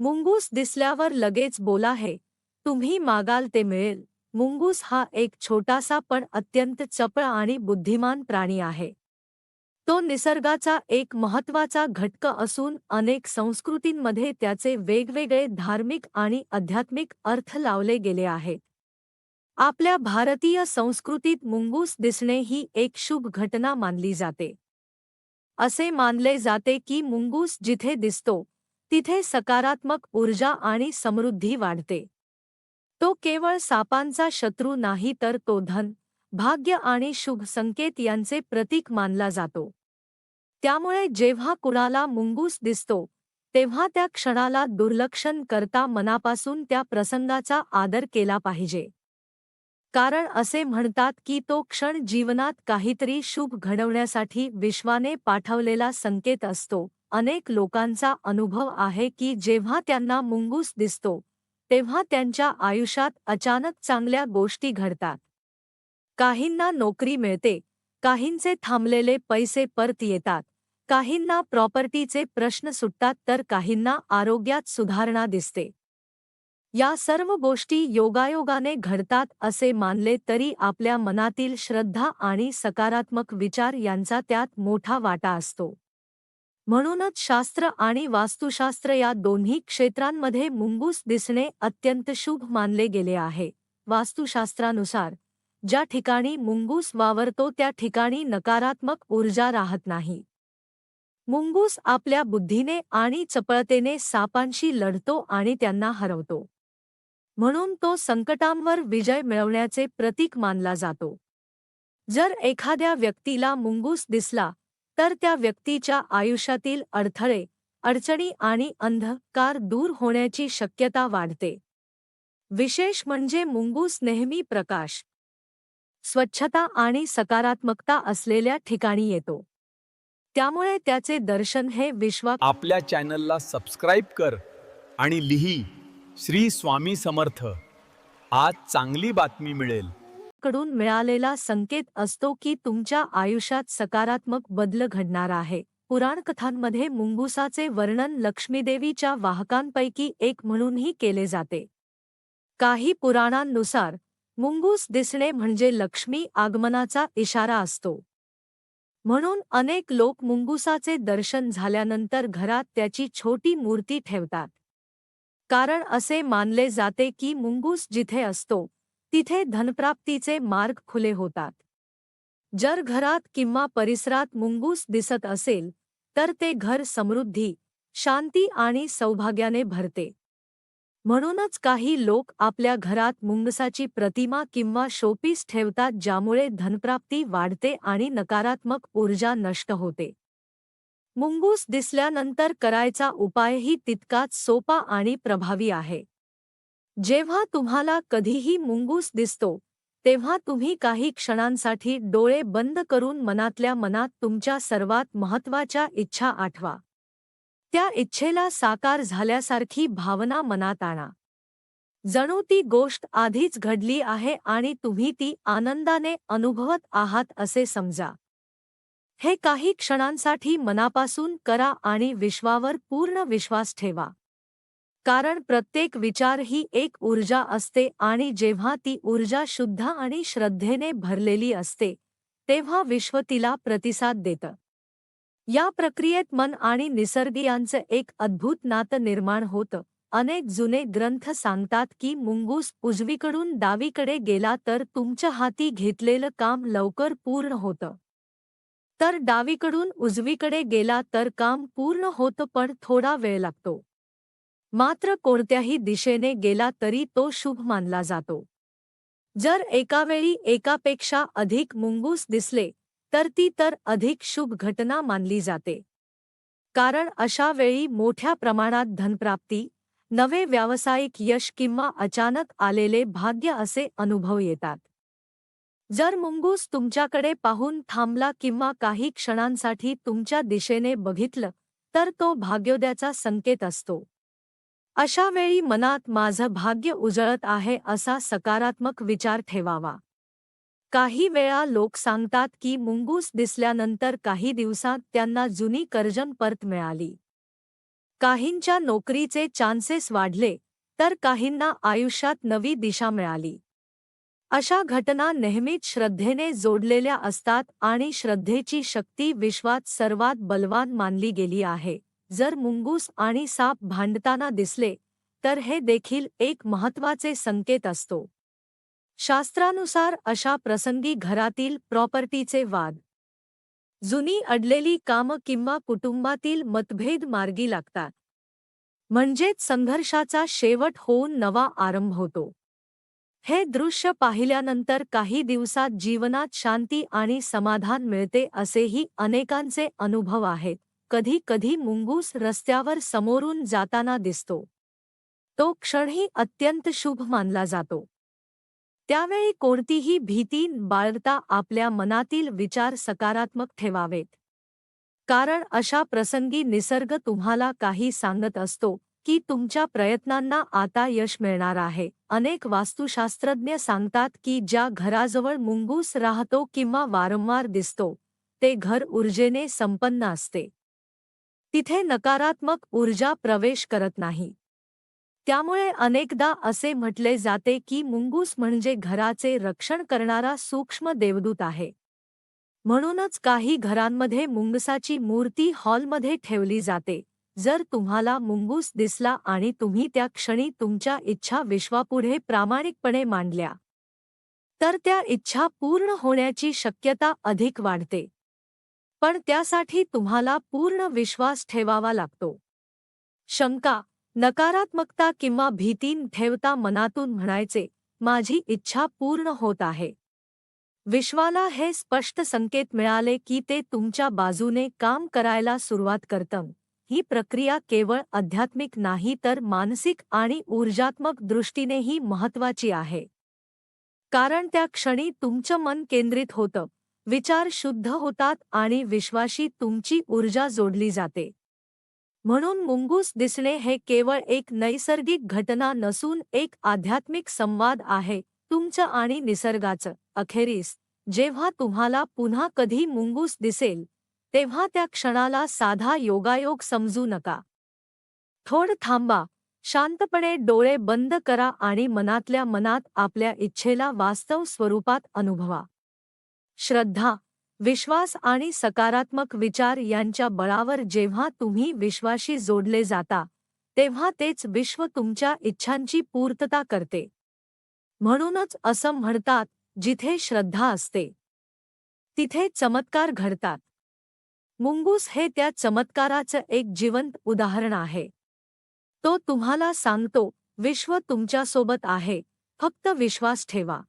मुंगूस दिसल्यावर लगेच बोला, हे, तुम्ही मागाल ते मिळेल. मुंगूस हा एक छोटासा पण अत्यंत चपळ आणि बुद्धिमान प्राणी आहे. तो निसर्गाचा एक महत्त्वाचा घटक असून अनेक संस्कृतींमध्ये त्याचे वेगवेगळे धार्मिक आणि आध्यात्मिक अर्थ लावले गेले आहेत. आपल्या भारतीय संस्कृतीत मुंगूस दिसणे ही एक शुभ घटना मानली जाते. असे मानले जाते की मुंगूस जिथे दिसतो तिथे सकारात्मक ऊर्जा आणि समृद्धी वाढते. तो केवळ सापांचा शत्रू नाही तर तो धन भाग्य आणि शुभ संकेत यांचे प्रतीक मानला जातो. त्यामुळे जेव्हा कुणाला मुंगूस दिसतो तेव्हा त्या क्षणाला दुर्लक्षण करता मनापासून त्या प्रसंगाचा आदर केला पाहिजे. कारण असे म्हणतात की तो क्षण जीवनात काहीतरी शुभ घडवण्यासाठी विश्वाने पाठवलेला संकेत असतो. अनेक लोकांचा अनुभव आहे की जेव्हा त्यांना मुंगूस दिसतो तेव्हा त्यांच्या आयुष्यात अचानक चांगल्या गोष्टी घडतात. काहींना नोकरी मिळते काहींचे थांबलेले पैसे परत येतात काहींना प्रॉपर्टीचे प्रश्न सुटतात तर काहींना आरोग्यात सुधारणा दिसते. या सर्व गोष्टी योगायोगाने घडतात असे मानले तरी आपल्या मनातील श्रद्धा आणि सकारात्मक विचार यांचा त्यात मोठा वाटा असतो. म्हणूनच शास्त्र आणि वास्तुशास्त्र या दोन्ही क्षेत्रांमध्ये मुंगूस दिसणे अत्यंत शुभ मानले गेले आहे. वास्तुशास्त्रानुसार ज्या ठिकाणी मुंगूस वावरतो त्या ठिकाणी नकारात्मक ऊर्जा राहत नाही. मुंगूस आपल्या बुद्धीने आणि चपळतेने सापांशी लढतो आणि त्यांना हरवतो. म्हणून तो संकटांवर विजय मिळवण्याचे प्रतीक मानला जातो. जर एखाद्या व्यक्तीला मुंगूस दिसला तर त्या व्यक्तीच्या आयुष्यातील अडथळे अडचणी आणि अंधकार दूर होण्याची शक्यता वाढते. विशेष म्हणजे मुंगूस नेहमी प्रकाश स्वच्छता आणि सकारात्मकता असलेल्या ठिकाणी येतो. त्यामुळे त्याचे दर्शन हे विश्वा आपल्या चॅनलला सबस्क्राईब कर आणि लिही श्री स्वामी समर्थ. आज चांगली बातमी मिळेल. कडून मिळालेला संकेत असतो की तुमच्या आयुष्यात सकारात्मक बदल घडणार आहे. पुराणकथांमध्ये मुंगुसाचे वर्णन लक्ष्मीदेवीच्या वाहकांपैकी एक म्हणूनही केले जाते. काही पुराणांनुसार मुंगूस दिसणे म्हणजे लक्ष्मी आगमनाचा इशारा असतो. म्हणून अनेक लोक मुंगुसाचे दर्शन झाल्यानंतर घरात त्याची छोटी मूर्ती ठेवतात. कारण असे मानले जाते की मुंगूस जिथे असतो तिथे धनप्राप्तीचे मार्ग खुले होतात. जर घरात किंवा परिसरात मुंगूस दिसत असेल तर ते घर समृद्धी शांती आणि सौभाग्याने भरते. म्हणूनच काही लोक आपल्या घरात मुंगसाची प्रतिमा किंवा शोपीस ठेवतात ज्यामुळे धनप्राप्ती वाढते आणि नकारात्मक ऊर्जा नष्ट होते. मुंगूस दिसल्यानंतर करायचा उपायही तितकाच सोपा आणि प्रभावी आहे. जेव्हा तुम्हाला कधीही मुंगूस दिसतो तेव्हा तुम्ही काही क्षणांसाठी डोळे बंद करून मनातल्या मनात तुमच्या सर्वात महत्त्वाच्या इच्छा आठवा. त्या इच्छेला साकार झाल्यासारखी भावना मनात आणा. जणू ती गोष्ट आधीच घडली आहे आणि तुम्ही ती आनंदाने अनुभवत आहात असे समजा. हे काही क्षणांसाठी मनापासून करा आणि विश्वावर पूर्ण विश्वास ठेवा. कारण प्रत्येक विचार ही एक ऊर्जा असते आणि जेव्हा ती ऊर्जा शुद्ध आणि श्रद्धेने भरलेली असते तेव्हा विश्व तिला प्रतिसाद देतं. या प्रक्रियेत मन आणि निसर्ग यांचं एक अद्भुत नातं निर्माण होतं. अनेक जुने ग्रंथ सांगतात की मुंगूस उजवीकडून डावीकडे गेला तर तुमच्या हाती घेतलेलं काम लवकर पूर्ण होतं. तर डावीकडून उजवीकडे गेला तर काम पूर्ण होतं पण थोडा वेळ लागतो. मात्र कोणत्याही दिशेने गेला तरी तो शुभ मानला जातो. जर एकावेळी एकापेक्षा अधिक मुंगूस दिसले तर ती तर अधिक शुभ घटना मानली जाते. कारण अशा वेळी मोठ्या प्रमाणात धनप्राप्ती नवे व्यावसायिक यश किंवा अचानक आलेले भाग्य असे अनुभव येतात. जर मुंगूस तुमच्याकडे पाहून थांबला किंवा काही क्षणांसाठी तुमच्या दिशेने बघितलं तर तो भाग्योदयाचा संकेत असतो. अशा वेळी मनात माझं भाग्य उजळत आहे असा सकारात्मक विचार ठेवावा. काही वेळा लोक सांगतात की मुंगूस दिसल्यानंतर काही दिवसात जुनी कर्जन परत मिळाली. काहींच्या नोकरीचे चान्सेस वाढले आयुष्यात नवी दिशा मिळाली. अशा घटना नेहमीच श्रद्धेने जोडलेल्या असतात आणि श्रद्धेची शक्ती विश्वात सर्वात बलवान मानली गेली आहे. जर मुंगूस आणि साप भांडताना दिसले तर हे देखील एक महत्त्वाचे संकेत असतो. शास्त्रानुसार अशा प्रसंगी घरातील प्रॉपर्टीचे वाद. जुनी अडलेली कामं किंवा कुटुंबातील मतभेद मार्गी लागतात. म्हणजेच संघर्षाचा शेवट होऊन नवा आरंभ होतो. हे दृश्य पाहिल्यानंतर काही दिवसात जीवनात शांती आणि समाधान मिळते असेही अनेकांचे अनुभव आहेत. कधी कधी मुंगूस रस्त्यावर समोरून जाताना दिसतो. तो क्षणही अत्यंत शुभ मानला जातो. त्यावेळी कोणतीही भीती बाळगता आपल्या मनातील विचार सकारात्मक ठेवावेत. कारण अशा प्रसंगी निसर्ग तुम्हाला काही सांगत असतो की तुमच्या प्रयत्नांना आता यश मिळणार आहे. अनेक वास्तुशास्त्रज्ञ सांगतात की ज्या घराजवळ मुंगूस राहतो किंवा वारंवार दिसतो ते घर ऊर्जेने संपन्न असते. तिथे नकारात्मक ऊर्जा प्रवेश करत नाही. त्यामुळे अनेकदा असे म्हटले जाते की मुंगूस म्हणजे घराचे रक्षण करणारा सूक्ष्म देवदूत आहे. म्हणूनच काही घरांमध्ये मुंगसाची मूर्ती हॉलमध्ये ठेवली जाते. जर तुम्हाला मुंगूस दिसला आणि तुम्ही त्या क्षणी तुमच्या इच्छा विश्वापुढे प्रामाणिकपणे मांडल्या तर त्या इच्छा पूर्ण होण्याची शक्यता अधिक वाढते. पण त्यासाठी तुम्हाला पूर्ण विश्वास ठेवावा लागतो. शंका नकारात्मकता किंवा भीतीन ठेवता मनातून म्हणायचे माझी इच्छा पूर्ण होत आहे. विश्वाला हे स्पष्ट संकेत मिळाले की ते तुमच्या बाजूने काम करायला सुरुवात करतं. ही प्रक्रिया केवळ आध्यात्मिक नाही तर मानसिक आणि ऊर्जात्मक दृष्टीनेही महत्वाची आहे. कारण त्या क्षणी तुमचं मन केंद्रित होतं. विचार शुद्ध होतात आणि विश्वाशी तुमची ऊर्जा जोडली जाते. म्हणून मुंगूस दिसणे हे केवळ एक नैसर्गिक घटना नसून एक आध्यात्मिक संवाद आहे तुमचं आणि निसर्गाचं. अखेरीस जेव्हा तुम्हाला पुन्हा कधी मुंगूस दिसेल तेव्हा त्या क्षणाला साधा योगायोग समजू नका. थोड थांबा शांतपणे डोळे बंद करा आणि मनातल्या मनात आपल्या इच्छेला वास्तव स्वरूपात अनुभवा. श्रद्धा विश्वास आणि सकारात्मक विचार यांच्या बळावर जेव्हा तुम्ही विश्वाशी जोडले जाता तेव्हा तेच विश्व तुमच्या इच्छांची पूर्तता करते. म्हणूनच असं म्हणतात जिथे श्रद्धा असते तिथे चमत्कार घडतात. मुंगूस हे त्या चमत्काराचं एक जिवंत उदाहरण आहे. तो तुम्हाला सांगतो विश्व तुमच्यासोबत आहे फक्त विश्वास ठेवा.